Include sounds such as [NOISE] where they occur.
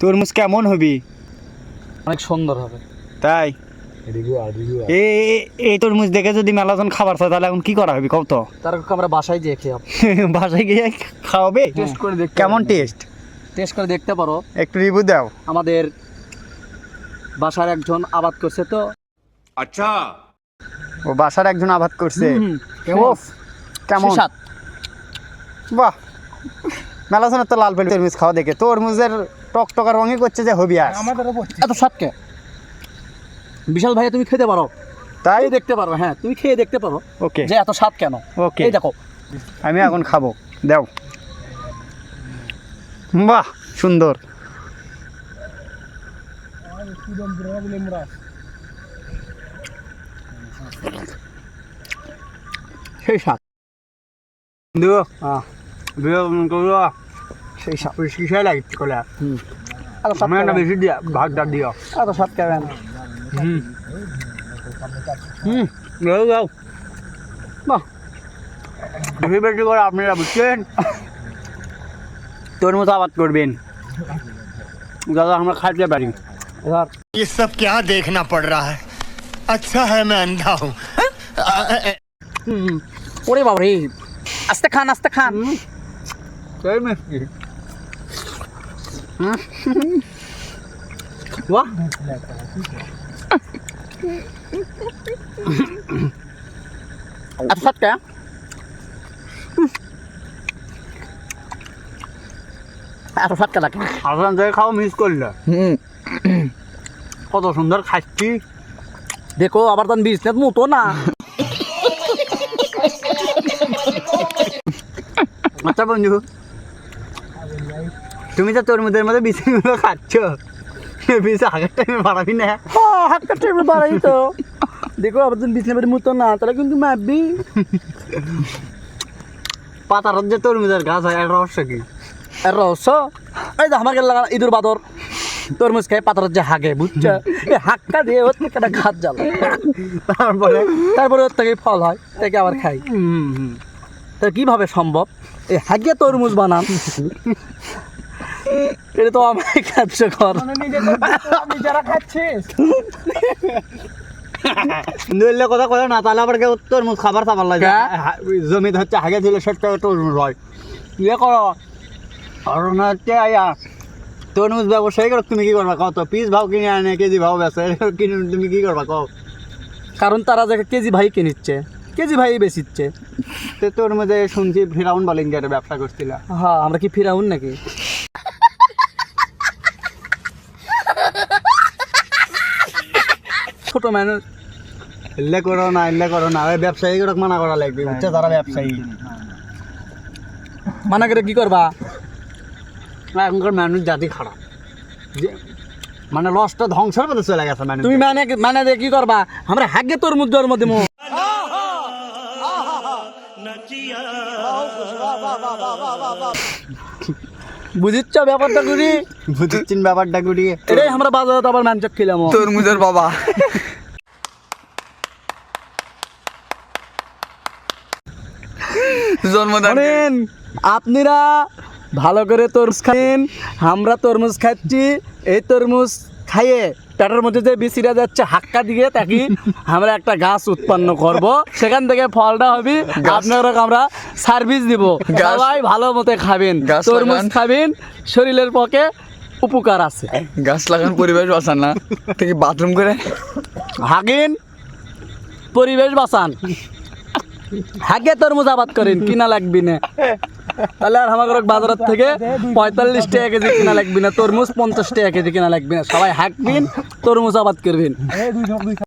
তরমুজ কেমন হবি? অনেক সুন্দর হবে। তাই? এ এই তরমুজ দেখে যদি মেলাজন খাবার চায় তাহলে এখন কি করা হবে কত তার আমরা বাসায় গিয়ে খেয়ে [LAUGHS] বাসায় গিয়ে খাওয়াবে? হ্যাঁ। টেস্ট করে দেখ কেমন টেস্ট টেস্ট করে দেখতে পারো। একটু রিভিউ দাও। আমাদের বাসার একজন আবাদ করছে তো। আচ্ছা। ও বাসার একজন আবাদ করছে? কেমন? কেমন বাহ। মেলাজনের তো লাল পেলে তরমুজ খাওয়া দেখে। তরমুজের টক টকার রঙই করছে যে হবি আস এত স্বাদকে বিশাল ভাইয়া তুমি খেতে পারো। তাই? দেখতে পারো হ্যাঁ তুমি খেয়ে দেখতে পারো। ওকে। যে এত স্বাদ কেন? ওকে। এই দেখো। আমি এখন খাব। দাও। বাহ সুন্দর। সেই স্বাদ বন্ধু হ্যাঁ। বিয়ে করবো সেই স্বাদ কিসে লাগছে কলা হুম এত স্বাদ আমি একটা কেন? বেশি দিয়া ভাগ ডাক দিও এত স্বাদ কেন হুম হুম যাও যাও বাহ বেশি বেশি করে আপনারা বুঝছেন তোর মতো আবাদ করবেন দাদা আমরা খাইতে পারি এবার ये सब क्या देखना पड़ रहा है अच्छा है मैं अंधा हूँ হুম, হুম। ওরে বাবা রে আস্তে খান আস্তে খান তাই মিষ্টি বাহ এত স্বাদ কেন এত লাগে আসাম থেকে খাও মিস করলে হুম কত সুন্দর খাচ্ছি দেখো আবার তখন বিজনেস মতো না আচ্ছা বন্ধু তুমি তো তরমুজের মধ্যে বিচিগুলো খাচ্ছ। বিচ আগের টাইমে বাড়াবি না। হাত কাটতে বাড়াই তো। দেখো আবার তুমি বিজনেস মতো না তাহলে কিন্তু মারবি। পাতার যে তরমুজের গাছ হয় এর রহস্য কি? আর রহস্য? এই যে আমার গেলে ইঁদুর বাদর। তরমুজ খাই পাতার যে হাগে বুঝছ? হাক্কা দিয়ে ওর থেকে একটা ঘাত জ্বালা তারপরে? তারপরে ওর থেকে ফল হয় তাকে আবার খাই হুম, হুম। তা কীভাবে সম্ভব? এই হাগে তরমুজ বানান। এটা তো আমি কার্যকর নিজেরা খাচ্ছিস। নইলে কথা কথা না তাহলে আবার কেউ তরমুজ খাবার খাবার লাগে? জমি হচ্ছে হাগে ছিল সেটা তরমুজ হয়। ইয়ে করো আর না হচ্ছে আয়া তরমুজ ব্যবসায়ী করো তুমি কি করবা কত পিস ভাও কিনে আনে কেজি ভাও বেচে কিনে তুমি কি করবা কও? কারণ তারা যে কেজি ভাই কিনিচ্ছে কেজি ভাই বেচিচ্ছে। তো তরমুজে শুনছি ফিরাউন বালিঙ্গের ব্যবসা করছিল। হ্যাঁ আমরা কি ফিরাউন নাকি? ছোট মানুষ এলে করো না এলে করো না ব্যবসায়ী করে মানা করা লাগবে বুঝছে তারা ব্যবসায়ী। মানা করে কি করবা? এখনকার মানুষ জাতি খারাপ। যে মানে লসটা ধ্বংসের মধ্যে চলে গেছে মানুষ। তুমি মানে মানে কি করবা? আমরা হাগে তরমুজ জন্ম দেবো বুঝিচ্ছ ব্যাপারটা করি বুঝছেন ব্যাপারটা গুড়িয়ে এটাই আমরা বাজারে আবার মানচক খেলাম। তরমুজের বাবা। জন্মদান আপনারা ভালো করে তরমুজ খাইন আমরা তরমুজ খাচ্ছি এই তরমুজ খাইয়ে পেটের মধ্যে যে বিচিরা যাচ্ছে হাক্কা দিয়ে তাকি আমরা একটা গাছ উৎপন্ন করব। সেখান থেকে ফলটা হবে আপনারা আমরা সার্ভিস দিব। সবাই ভালো মতো খাবেন তরমুজ খাবেন শরীরের পক্ষে উপকার আছে। গাছ লাগান পরিবেশ বাঁচান না। থেকে বাথরুম করে? হাগিন পরিবেশ বাঁচান। হাগে তরমুজ আবাদ করেন, কিনা লাগবি না। তাহলে আর আমাকে বাজারের থেকে পঁয়তাল্লিশ টাকা কেজি কিনা লাগবি না, তরমুজ পঞ্চাশ টাকা কেজি কিনা লাগবি না। সবাই হাঁকবিন, তরমুজ আবাদ করবেন।